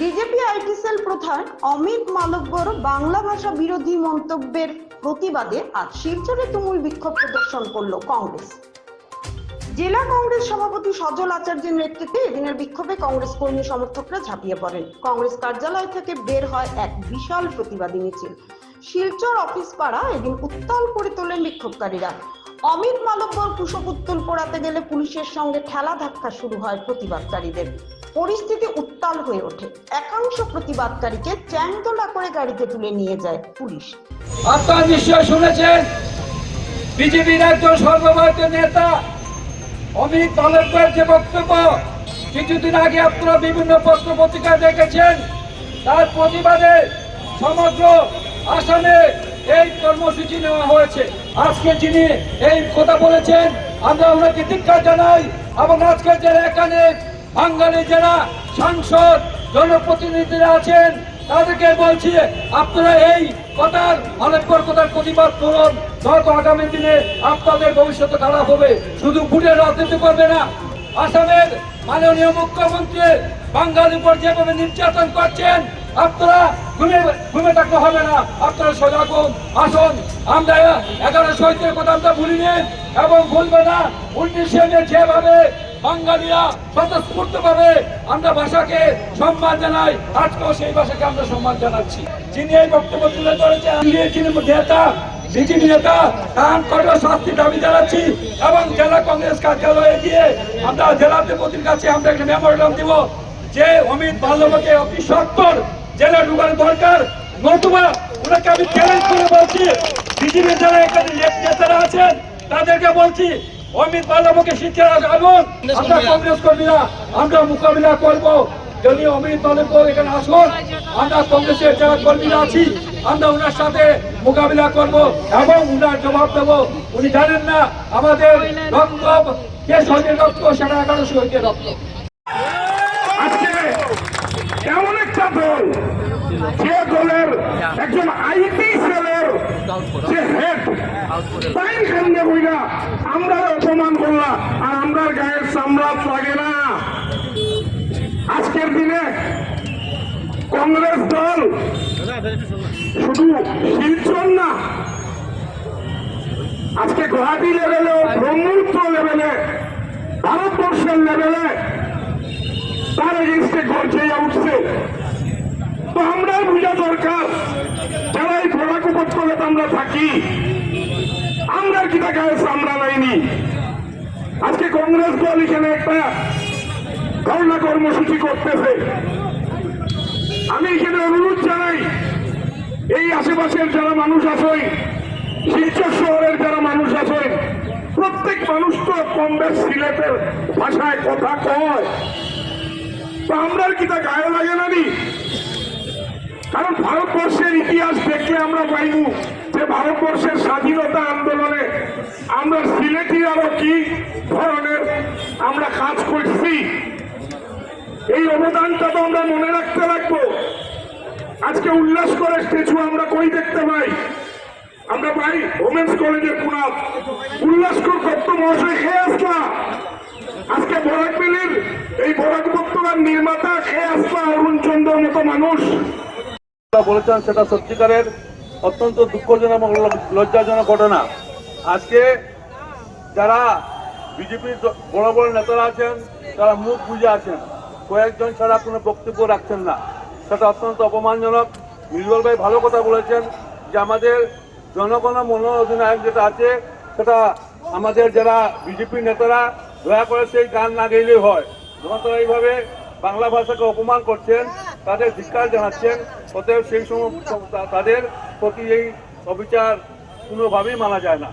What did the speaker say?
BJP IT cell প্রধান অমিত মালব্যর বাংলা ভাষা বিরোধী মন্তব্যের প্রতিবাদে আজ শিলচরে তুমুল বিক্ষোভ প্রদর্শন করল কংগ্রেস। জেলা কংগ্রেস সভাপতি সজল আচার্যের নেতৃত্বে এদিনের বিক্ষোভে কংগ্রেস কর্মী সমর্থকরা ঝাঁপিয়ে পড়েন। কংগ্রেস কার্যালয় থেকে বের হয় এক বিশাল প্রতিবাদী মিছিল। শিলচর অফিস পাড়া এদিন উত্তাল করে তোলেন বিক্ষোভকারীরা। অমিত মালব্যর কুশপুত্তুল পোড়াতে গেলে পুলিশের সঙ্গে ঠেলা ধাক্কা শুরু হয় প্রতিবাদকারীদের। পরিস্থিতি উত্তাল হয়ে ওঠে। একাংশ প্রতিবাদকারীকে চ্যাংদোলা করে গাড়িতে তুলে নিয়ে যায় পুলিশ। আপনারা নিশ্চয় শুনেছেন? বিজেপির একজন সর্বভারতীয় নেতা, অমিত মালব্যের যে বক্তব্য, কিছুদিন আগে আপনারা বিভিন্ন পত্র পত্রিকায় দেখেছেন, তার প্রতিবাদে সমগ্র আসামে এই কর্মসূচি নেওয়া হয়েছে। আজকে যিনি এই কথা বলেছেন, আমরা ওনাকে ধিক্ষার জানাই এবং আজকে যারা এখানে বাঙালি যারা সাংসদ, জনপ্রতিনিধিরা আছেন, তাদেরকে বলছি, আপনারা এই কথার মানবকর কথার প্রতিবাদ করুন। নয়তো আগামী দিনে আপনাদের ভবিষ্যৎ খারাপ হবে। শুধু ভোটের রাজনীতি করবে না, আসামের মাননীয় মুখ্যমন্ত্রী বাঙালির উপর যেভাবে নির্যাতন করছেন, আপনারা ঘুমে ঘুমে থাকতে হবে না। আপনারা সজাগ হন আসুন। আমরা এগারো শহীদের কথা আমরা ভুলিনি এবং ভুলবে না। উনিশে যেভাবে বাঙালিরা স্বতঃস্ফূর্ত ভাবে আমরা ভাষাকে সম্মান জানাই। আজকেও সেই ভাষাকে আমরা সম্মান জানাচ্ছি। যিনি এই বক্তব্য তুলে ধরেছেন নেতা বিজেপি নেতা, তার কঠোর শাস্তি দাবি জানাচ্ছি এবং জেলা কংগ্রেস কার্যালয়ে গিয়ে আমরা জেলা দেবতির কাছে আমরা একটা মেমোরিয়াম দিব যে অমিত বাল্যকে অতি সত্তর জেলা ঢুকানো দরকার। নতুবা ওনাকে আমি চ্যালেঞ্জ করে বলছি বিজেপি যারা এখানে নেতারা আছেন, তাদেরকে বলছি অমিত বাল্যকে শিক্ষা আগুন। আমরা কংগ্রেস কর্মীরা আমরা মোকাবিলা করব। যদি অমিত বাল্যক এখানে আসুন আমরা কংগ্রেসের যারা কর্মীরা আছি আমরা ওনার সাথে মোকাবিলা করব এবং উনার জবাব দেবো। উনি জানেন না আমাদের রক্ত কে শহীদের রক্ত সেটা এগারো শহীদের রক্ত। আজকে এমন একটা দল যে দলের একজন আইটি সেলের যে হেড তাই খান্ডে বইরা আমরা অপমান করলাম, আর আমরা গায়ের সামরাজ লাগে না। আজকের দিনে কংগ্রেস দল শুধু শিলচর না, আজকে গুয়াহাটি লেভেলে, ব্রহ্মপুত্র লেভেলে, ভারতবর্ষের লেভেলে তার এগেনস্টে গর্জে উঠছে। তো আমরা বোঝা দরকার যারা এই উপত্যকাতে আমরা থাকি। আমরা কি টাকা আমরা নাইনি আজকে কংগ্রেস এখানে একটা ধর্ণা কর্মসূচি করতেছে। আমি এখানে অনুরোধ জানাই, এই আশেপাশের যারা মানুষ আছেন শিলচর শহরের যারা মানুষ আছেন প্রত্যেক মানুষ তো বেশ সিলেটের ভাষায় কথা কয়। তো আমরা কি তা গায়ে লাগে না? কারণ ভারতবর্ষের ইতিহাস দেখলে আমরা পাইব। যে ভারতবর্ষের স্বাধীনতা আন্দোলনে আমরা সিলেটি আরও কি ধরনের আমরা কাজ করছি, এই অবদানটা তো আমরা মনে রাখতে রাখব আজকে উল্লাস করে স্ট্যাচু আমরা কই দেখতে পাই? আমরা পাই ওমেন্স কলেজের কুনাল উল্লাসকর কর্ত মহাশয় খেয়ে আসলা আজকে বরাক মিলির, এই বরাক উপত্যকার নির্মাতা খেয়ে আসলা অরুণ চন্দ্র মতো মানুষ। বলেছেন সেটা সত্যিকারের। অত্যন্ত দুঃখজনক এবং লজ্জাজনক ঘটনা। আজকে যারা বিজেপির বড় বড় নেতারা আছেন, তারা মুখ বুঝে আছেন। কয়েকজন ছাড়া কোনো বক্তব্য রাখছেন না। সেটা অত্যন্ত অপমানজনক। নির্মল ভাই ভালো কথা বলেছেন যে আমাদের জনগণ মন অধিনায়ক যেটা আছে, সেটা আমাদের যারা বিজেপির নেতারা দয়া করে সেই গান না গেলেই হয়। যখন তারা এইভাবে বাংলা ভাষাকে অপমান করছেন, তাদের ধিক্কার জানাচ্ছেন, অতএব সেই সময় তাদের প্রতি এই অবিচার কোনোভাবেই মানা যায় না।